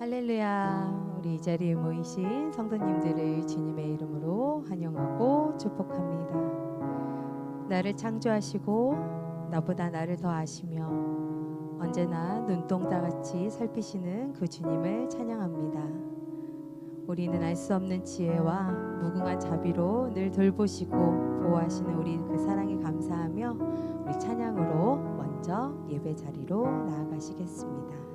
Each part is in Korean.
할렐루야. 우리 이 자리에 모이신 성도님들을 주님의 이름으로 환영하고 축복합니다. 나를 창조하시고 나보다 나를 더 아시며 언제나 눈동자 같이 살피시는 그 주님을 찬양합니다. 우리는 알 수 없는 지혜와 무궁한 자비로 늘 돌보시고 보호하시는 우리 그 사랑에 감사하며 우리 찬양으로 먼저 예배 자리로 나아가시겠습니다.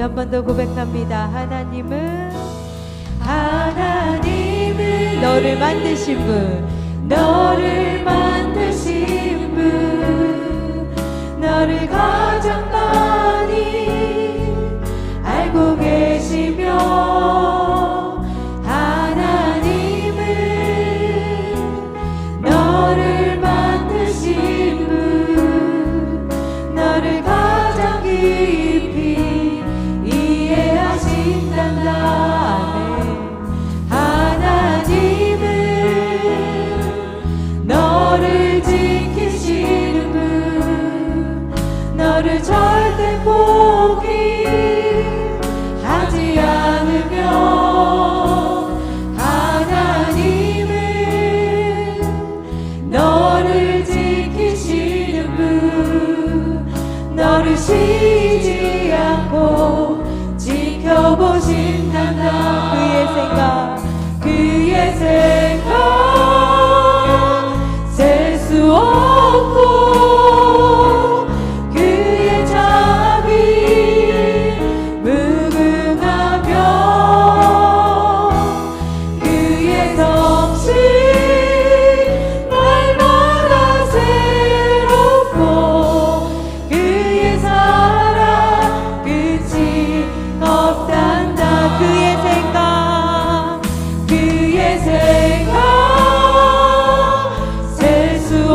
한 번 더 고백합니다. 하나님은 하나님은 너를 만드신 분 너를 만드신 분 너를 가장 많이 알고 계시며 너를 쉬지 않고 지켜보신단다 그의 생각. 그의 생각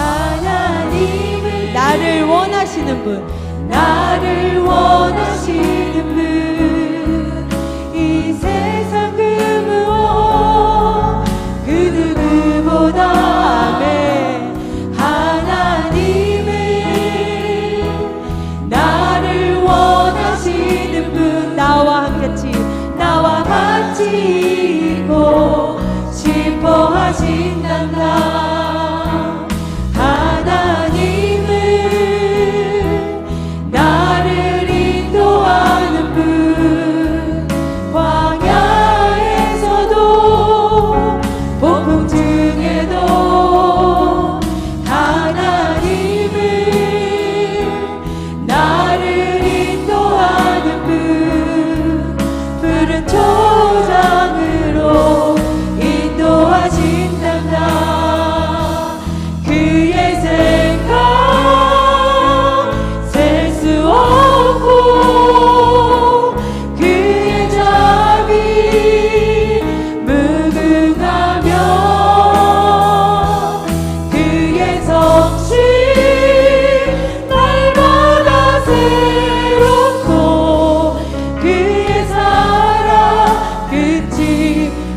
하나님을 나를 원하시는 분. 나를 원하시는 분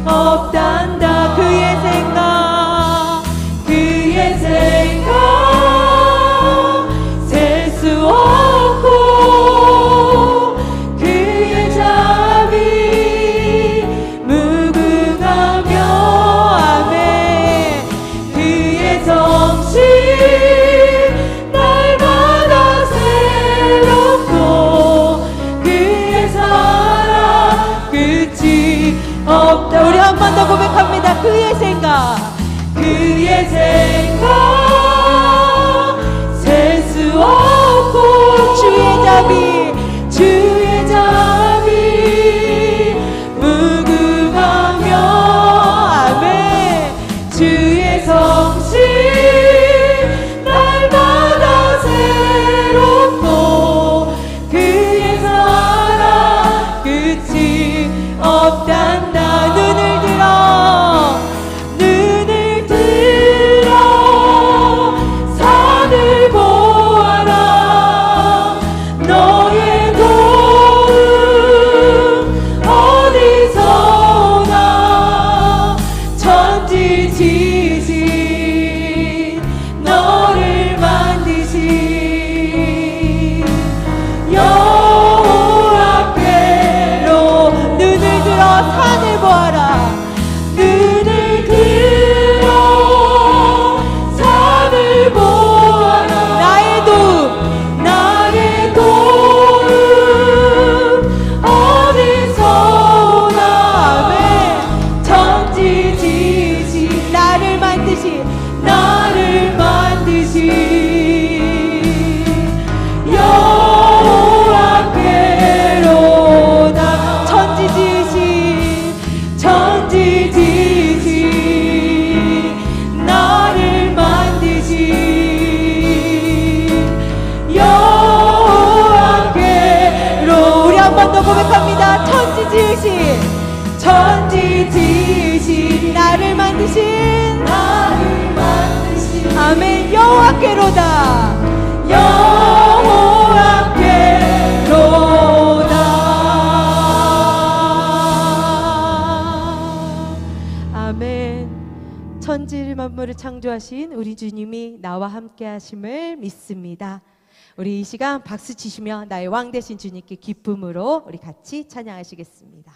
없단다. 그의 세 be. It's teaching. 치유하신 우리 주님이 나와 함께 하심을 믿습니다. 우리 이 시간 박수 치시며 나의 왕 되신 주님께 기쁨으로 우리 같이 찬양하시겠습니다.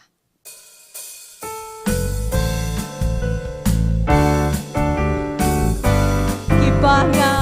기뻐하며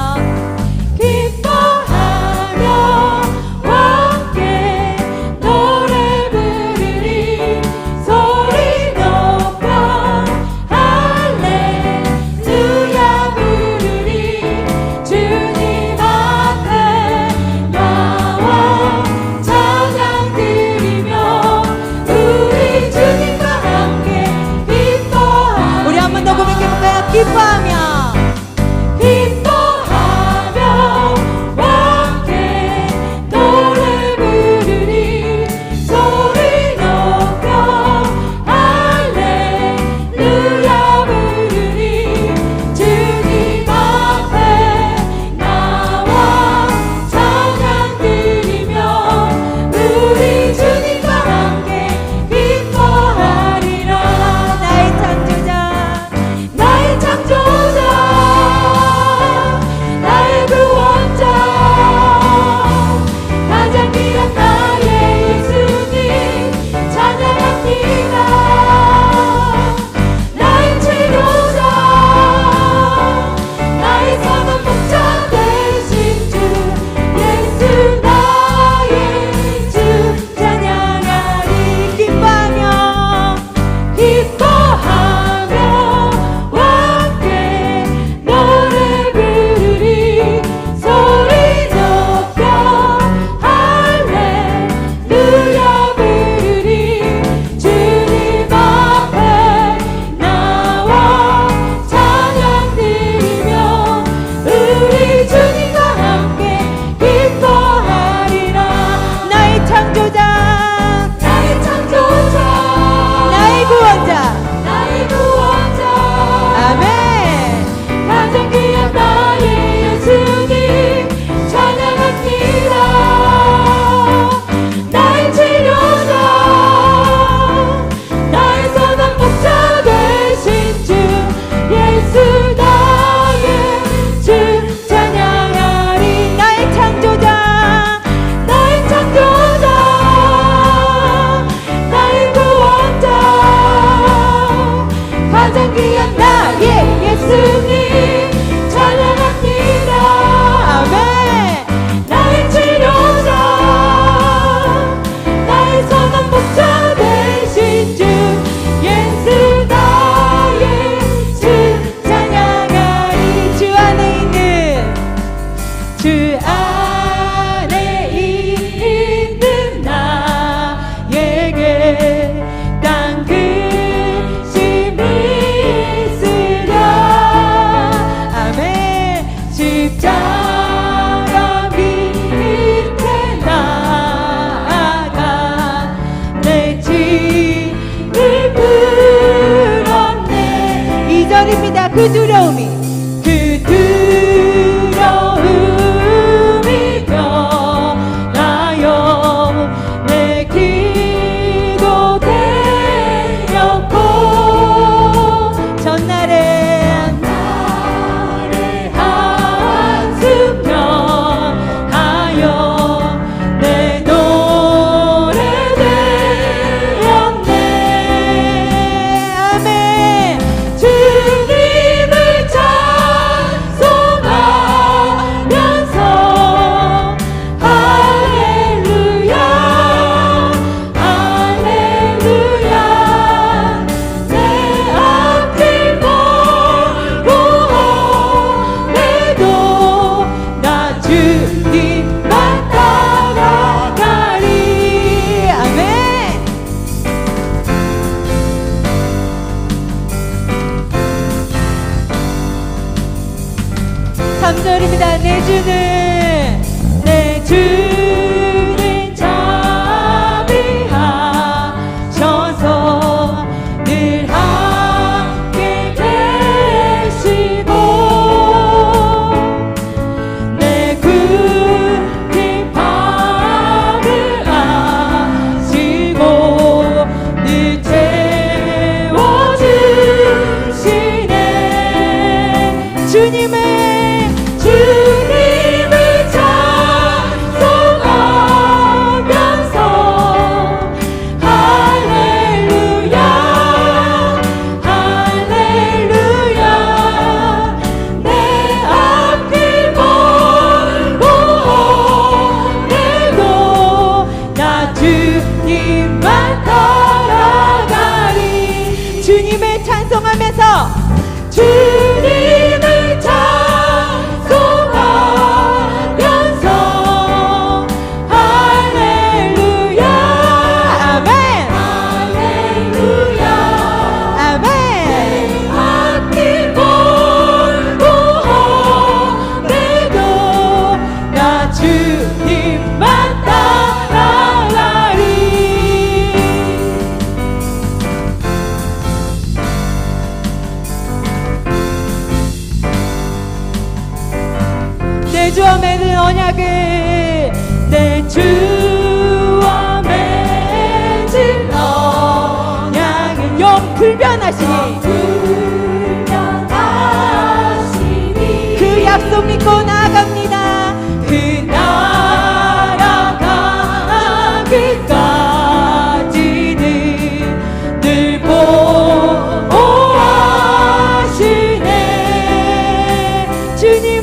십자가 밑에 나가 내 짐을 풀었네 2절입니다. 그 두려움이. 보호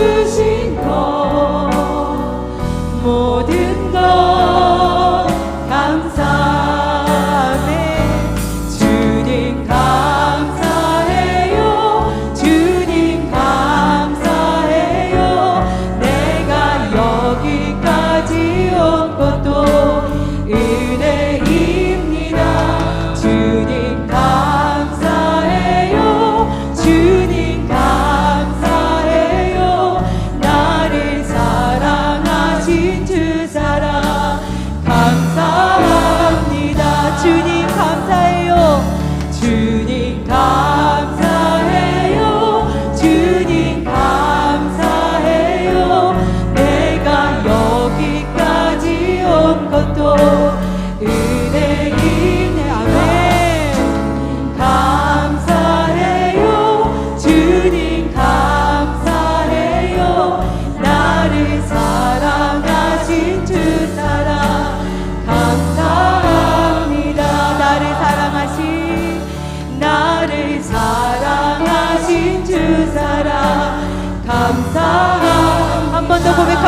삼아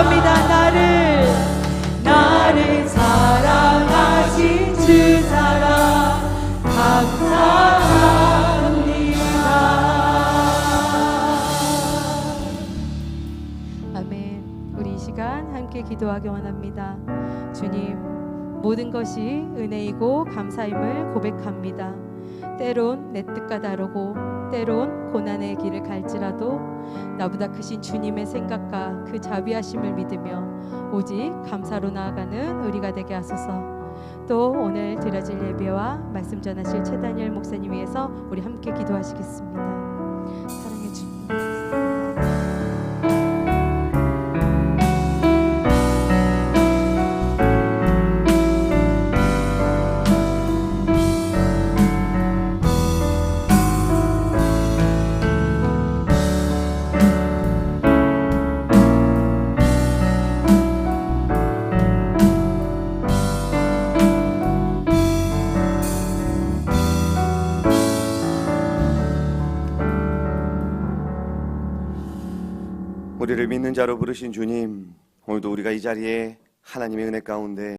고백합니다. 나를, 나를 사랑하신 주 사랑 감사합니다. 아멘. 우리 이 시간 함께 기도하기 원합니다. 주님, 모든 것이 은혜이고 감사임을 고백합니다. 때론 내 뜻과 다르고 때론 고난의 길을 갈지라도 나보다 크신 주님의 생각과 그 자비하심을 믿으며 오직 감사로 나아가는 우리가 되게 하소서. 또 오늘 드려질 예배와 말씀 전하실 최다니엘 목사님 위해서 우리 함께 기도하시겠습니다. 자로 부르신 주님, 오늘도 우리가 이 자리에 하나님의 은혜 가운데